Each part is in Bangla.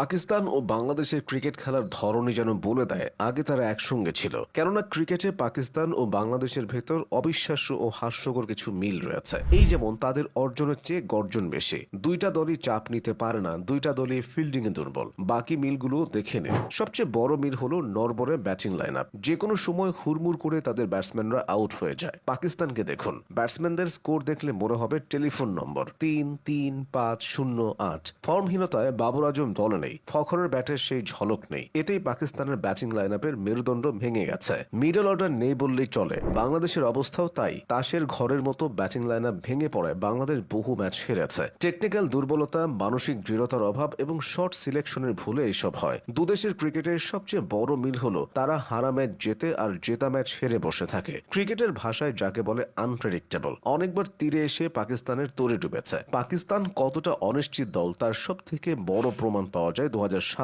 পাকিস্তান ও বাংলাদেশের ক্রিকেট খেলার ধরনই যেন বলে দেয়, আগে তারা একসঙ্গে ছিল। কেননা ক্রিকেটে পাকিস্তান ও বাংলাদেশের ভেতর অবিশ্বাস্য ও হাস্যকর কিছু মিল রয়েছে। এই যেমন তাদের অর্জনের চেয়ে গর্জন বেশি। দুইটা দলই চাপ নিতে পারে না, দুইটা দলই ফিল্ডিং এ দুর্বল। বাকি মিলগুলো দেখে নে সবচেয়ে বড় মিল হলো নরবরের ব্যাটিং লাইন আপ যে কোনো সময় হুড়মুড় করে তাদের ব্যাটসম্যানরা আউট হয়ে যায়। পাকিস্তানকে দেখুন। ব্যাটসম্যানদের স্কোর দেখলে মনে হবে টেলিফোন নম্বর তিন তিন, পাঁচ, শূন্য, আট। ফর্মহীনতায় বাবর আজম দলে নেই। ফখরের ব্যাটের সেই ঝলক নেই। এতেই পাকিস্তানের ব্যাটিং লাইন আপের মেরুদণ্ড ভেঙে গেছে। মিডল অর্ডার নেই বললেই চলে। বাংলাদেশের অবস্থাও তাই। তাসের ঘরের মতো ব্যাটিং লাইন আপ ভেঙে পড়ে। বাংলাদেশ বহু ম্যাচ হেরেছে। টেকনিক্যাল দুর্বলতা, মানসিক দৃঢ়তার অভাব এবং শর্ট সিলেকশনের ভুলে এইসব হয়। দুদেশের ক্রিকেটের সবচেয়ে বড় মিল হলো, তারা হারা ম্যাচ জেতে আর জেতা ম্যাচ হেরে বসে থাকে। ক্রিকেটের ভাষায় যাকে বলে আনপ্রেডিক্টেবল অনেকবার তীরে এসে পাকিস্তানের তরে ডুবেছে। পাকিস্তান কতটা অনিশ্চিত দল, তার সব থেকে বড় প্রমাণ পাওয়া যায় দু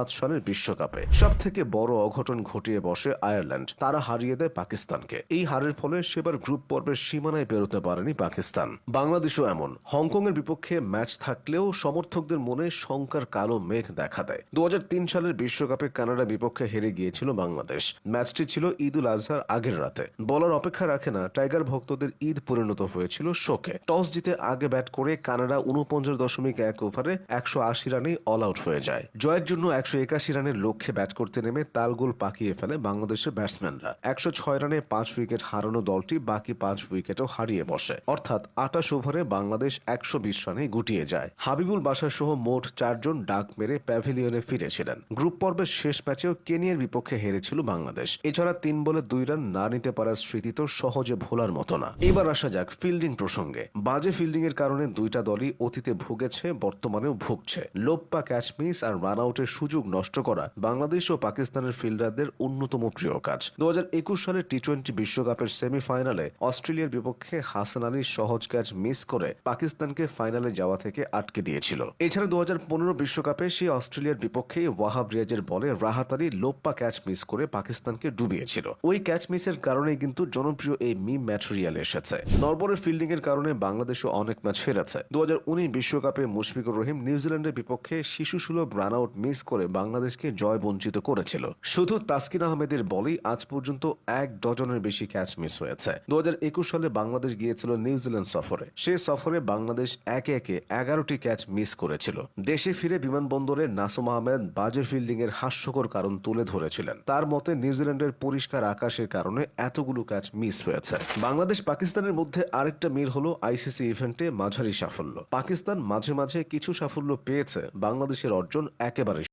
সালের বিশ্বকাপে সব থেকে বড় অঘটন ঘটিয়ে বসে আয়ারল্যান্ড। তারা হারিয়ে দেয় পাকিস্তানকে। এই হারের ফলে সেবার গ্রুপ পর্বের সীমানায় বেরোতে পারেনি পাকিস্তান। বাংলাদেশও এমন। হংকং এর বিপক্ষে ম্যাচ থাকলেও সমর্থকদের মনে শঙ্কার কালো মেঘ দেখা দেয়। দুহাজার তিন সালের বিশ্বকাপে কানাডা বিপক্ষে হেরে গিয়েছিল বাংলাদেশ। ম্যাচটি ছিল ঈদ উল আজহার আগের রাতে। বলার অপেক্ষা রাখে না, টাইগার ভক্তদের ঈদ পরিণত হয়েছিল শোকে। টস জিতে আগে ব্যাট করে কানাডা উনপঞ্চাশ দশমিক এক ওভারে একশো আশি রানে অল আউট হয়ে যায়। জয়ের জন্য একশো একাশি রানের লক্ষ্যে ব্যাট করতে নেমে তালগোল পাকিয়ে ফেলে বাংলাদেশের ব্যাটসম্যানরা। একশো ছয় রানে পাঁচ উইকেট হারানো দলটি বাকি পাঁচ উইকেটও হারিয়ে বসে। অর্থাৎ আটাশ ওভারে বাংলাদেশ একশো বিশ রানে গুটিয়ে যায়। হাবিবুল বাসার সহ মোট চারজন ডাক মেরে প্যাভিলিয়নে ফিরেছিলেন। গ্রুপ পর্বের শেষ ম্যাচেও কেনিয়ার বিপক্ষে হেরেছিল বাংলাদেশ। এছাড়া তিন বলে দুই রান না নিতে পারার স্মৃতি তো সহজে ভোলার মতো না। এবার আসা যাক ফিল্ডিং প্রসঙ্গে। বাজে ফিল্ডিং এর কারণে দুইটা দলই অতীতে ভুগেছে, বর্তমানেও ভুগছে। লোপ্পা ক্যাচ মিস আর রান আউটের সুযোগ নষ্ট করা বাংলাদেশ ও পাকিস্তানের ফিল্ডারদের অন্যতম প্রিয় কাজ। দু সালের টি টোয়েন্টি বিশ্বকাপের সেমিফাইনালে অস্ট্রেলিয়ার বিপক্ষে হাসান আলীর সহজ ক্যাচ মিস করে পাকিস্তানকে ফাইনালে যাওয়া থেকে আটকে দিয়েছিল। এছাড়া দু বিশ্বকাপে সেই অস্ট্রেলিয়ার বিপক্ষে ওয়াহাব রিয়াজের বলে রাহাত আলী লোপ্পা ক্যাচ মিস করে পাকিস্তানকে ডুবিয়েছিল। ওই ক্যাচ মিসের কারণেই কিন্তু জনপ্রিয় এই মি ম্যাটেরিয়াল এসেছে। নরবরের ফিল্ডিং এর কারণে বাংলাদেশও অনেক ম্যাচ হেরেছে। দু বিশ্বকাপে মুশফিকুর রহিম নিউজিল্যান্ডের বিপক্ষে শিশু সুলভ রান আউট মিস করে বাংলাদেশকে জয় বঞ্চিত করেছিল। শুধু তাসকিন আহমেদের বলেই আজ পর্যন্ত এক ডজনের বেশি ক্যাচ মিস হয়েছে। দু সালে বাংলাদেশ গিয়েছিল নিউজিল্যান্ড সফরে। সে সফরে বাংলাদেশ একে একে এগারোটি ক্যাচ মিস করেছিল। দেশে ফিরে বিমানবন্দরে নাসুম আহমেদ বাজে ফিল্ডিং এর হাস্যকর কারণ তুলে ধরেছিলেন। তার মতে নিউজিল্যান্ডের পরিষ্কার আকাশের কারণে এতগুলো ক্যাচ মিস হয়েছে। বাংলাদেশ পাকিস্তানের মধ্যে আরেকটা মিল হলো আইসিসি ইভেন্টে মাঝারি সাফল্য। পাকিস্তান মাঝে মাঝে কিছু সাফল্য পেয়েছে বাংলাদেশের অর্জন একেবারে